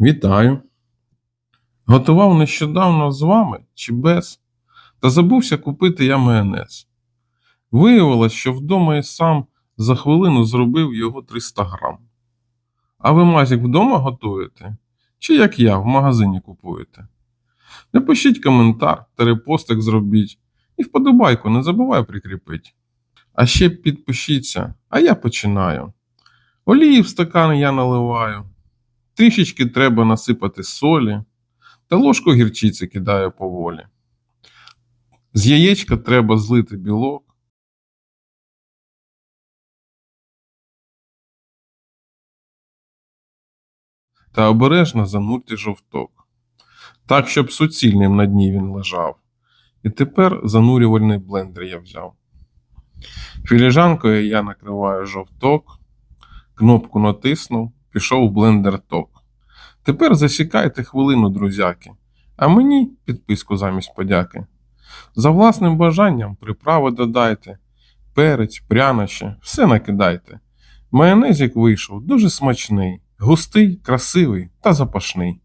Вітаю. Готував нещодавно з вами чи без, та забувся купити я майонез. Виявилось, що вдома і сам за хвилину зробив його 300 грам. А ви мазік вдома готуєте? Чи як я в магазині купуєте? Напишіть коментар та репостик зробіть. І вподобайку не забувай прикріпити. А ще підпишіться, а я починаю. Олії в стакан я наливаю. Трішечки треба насипати солі, та ложку гірчиці кидаю поволі. З яєчка треба злити білок. Та обережно занурте жовток. Так, щоб суцільним на дні він лежав. І тепер занурювальний блендер я взяв. Філіжанкою я накриваю жовток, кнопку натиснув, пішов блендер ток. Тепер засікайте хвилину, друзяки, а мені підписку замість подяки. За власним бажанням приправи додайте, перець, прянощі, все накидайте. Майонезик вийшов дуже смачний, густий, красивий та запашний.